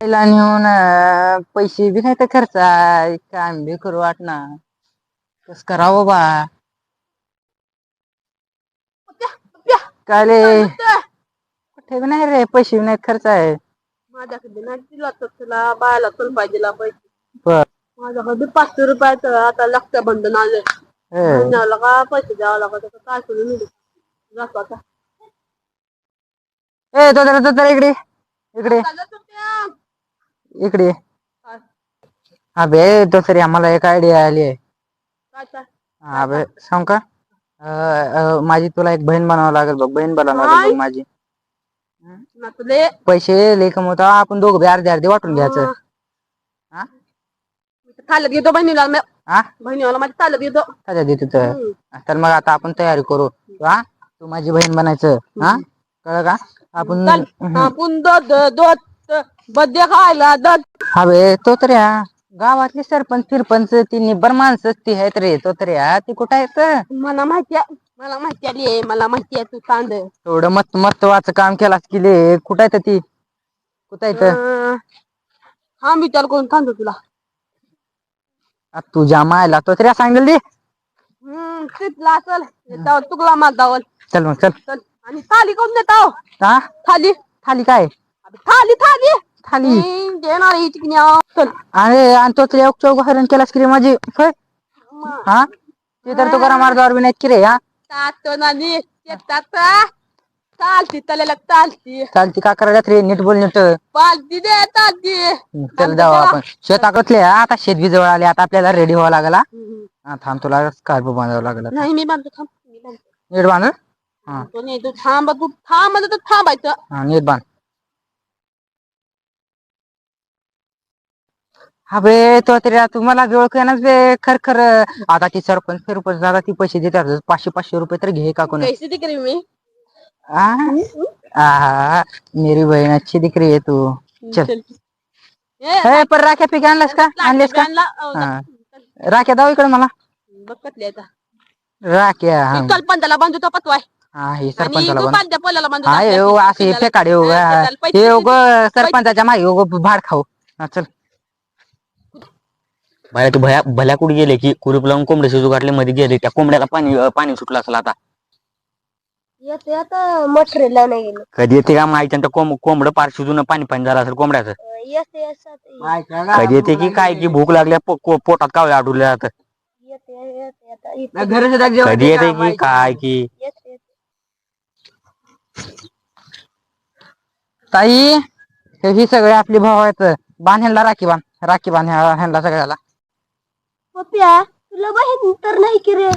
पहिला नेऊन पैसे बी नाही तर खर्च. आहे. काम बी करू वाटना कस करावं बा? काले. कुठे बी नाही रे पैसे बी नाही खर्च आहे. माझ्याकडे नाही दिला तर तुला बायला चल पाहिजे पैसे माझ्याकडे पाचशे रुपयाचं आता लक्ष बंधन आलं. हे. महिन्याला का पैसे द्यावं लागत काय करू मी? जातो आता. ए तो जरा तो जरा इकडे इकडे. इकडे ये. हा. तो तरी आम्हाला एक आयडिया आली आहे. काय काय हा बे सांग का? अं, अं, माझी तुला एक बहीण बनावं लागेल बघ. बहीण बनावं लागेल? बघ माझी. पैसे लई कमवतो. आपण दोघं बी अर्धे अर्धे वाटून घ्यायचं. हा? चालत घेतो बहिणीला. मी हा? बहिणीला माझी चालत घेतो देते तर. मग आता आपण तयारी करू. हा? तू माझी बहीण बनायचं. हा? कळ का? आपण चल. आपण बद्दे खायला दूध हा बे तो तरी हा गावातले सरपंच फिरपंच ती निब्बर माणसं ती आहेत रे तो तरी हा ती कुठं आहेत? मला माहिती आहे मला माहिती आली आहे मला माहिती आहे तू सांग. एवढं मत महत्वाचं काम केलास की ले कुठं आहे ती? कुठं आहेत? हा विचार करून सांगतो तुला. आ, तुझ्या मायला तो तरी सांगेल दे हम्म तिथला असल. त्यावर तुकला माल दावल. चल मग चल. चल. आणि थाली कोण देतो. हा थाली. खाली काय? अबे, थाली थाली. खाली देणार ही चल. अरे आणि तो तरी चौक हरण केलास की रे माझी. होय? हा? ते तर तो करा मार्गावर बी नाहीत की रे हा? तातो नानी चालती तल्याला चालती. चालती का करायला रे? नीट बोल नीट. पालती दे चालती. चल जाऊ आपण. शेताकडले आता शेत बी जवळ आले. आता आपल्याला रेडी व्हावं लागला. हा थांब तुला स्कार्फ बांधावं लागला. नाही मी बांधतो. थांब. मी बांधतो. नीट बांध. हा. तो नाही तू थांब तू. थांब म्हणजे तू थांबायचं. हा नीट बांध. हा बे तो तरी तुम्हाला वेळ येणार बे? खर खर. आता ती सरपंच फिरपंच दादा ती पैसे देतात. पाचशे पाचशे रुपये तर घे का कोणी? कैसे मी? मेरी बहिणाची दिकरी आहे तू. चल. ए, हे पण राख्या पीक आणलास का? आणलेस का? आणला, हा. राख्या दाव इकडे मला. बघ कसली आहे आता. राख्या हा. बांधू तो पतवाय. हा हे आणि सरपंचाला तू पोल्याला बांधू हा असे हे फेकाडे हो, हा, हा. हे सरपंचाच्या मागे उग भाड खाऊ. हा चल. बाया तू भया भल्या कुठे गेले की कुरूप लावून कोंबडे शिजू घातले मध्ये गेले त्या कोंबड्याला पाणी पाणी सुटलं असेल आता. येते आता मटेरियल नाही गेलं. कधी येते का माहिती? त्या कोंब कोंबडं पार शिजून पाणी पाणी झालं असेल कोंबड्याचं. येते येते कधी येते की काय? की भूक लागल्या पो- को- पोटात कावळे आढळले जातं येते आता कधी येते की काय की? येते ताई हे ही सगळे आपले भाऊ आहेत. बांध ह्यांना राखी बांध. राखी बांध ह्या- ह्यांना सगळ्याला. पप्या तुला बहीण तर नाही की रे?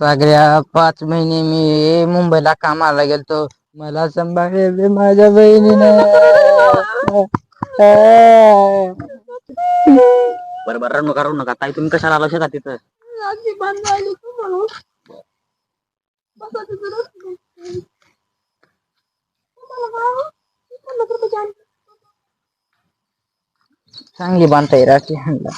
सगळ्या पाच महिने मी मुंबईला कामाला गेलतो. मला सांभाळले माझ्या बहिणीने. बरं बरं नका रडू नका. ताई तुम्ही कशाला आला शेतात तिथं? तू म्हणून. बसा. तुम्हाला रुपयाची आणली. चांगली बांधताय राखी ह्यांना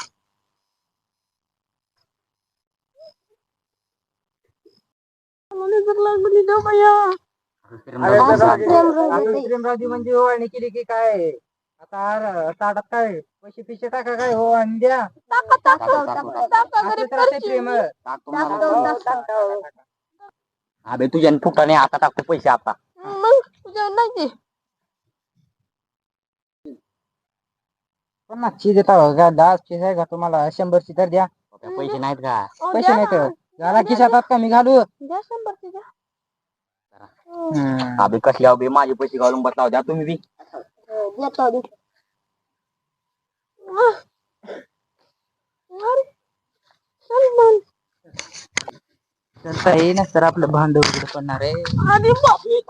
मला जर लागली ना बाया. प्रेमराजी म्हणजे ओवाळणी केली की काय? आता ताटात काय? पैसे पिशे टाका काय? हो आणि द्या. टाका, टाका, टाका, टाका, असं गरीब तर असते करशील. प्रेम टाकतो, टाकतो. अबे तुझ्या फुटाने आता टाकतो पैसे आता. मग तुझ्या नाही ते. पन्नासची देता हो का दहाची आहे का तुम्हाला? शंभरची तर द्या. पैसे नाहीत का? हो, पैसे द्या नाही ना. तर झाला खिशात हात कमी घालू द्या शंभरची द्या. हम्म. अबे कसले अबे माझे पैसे घालून बसला द्या तुम्ही बी देतो, देतो. आह. अरे, चल मग. तर ताई ना तर आपलं भांड वगैरे पडणार आहे आणि बाप रे.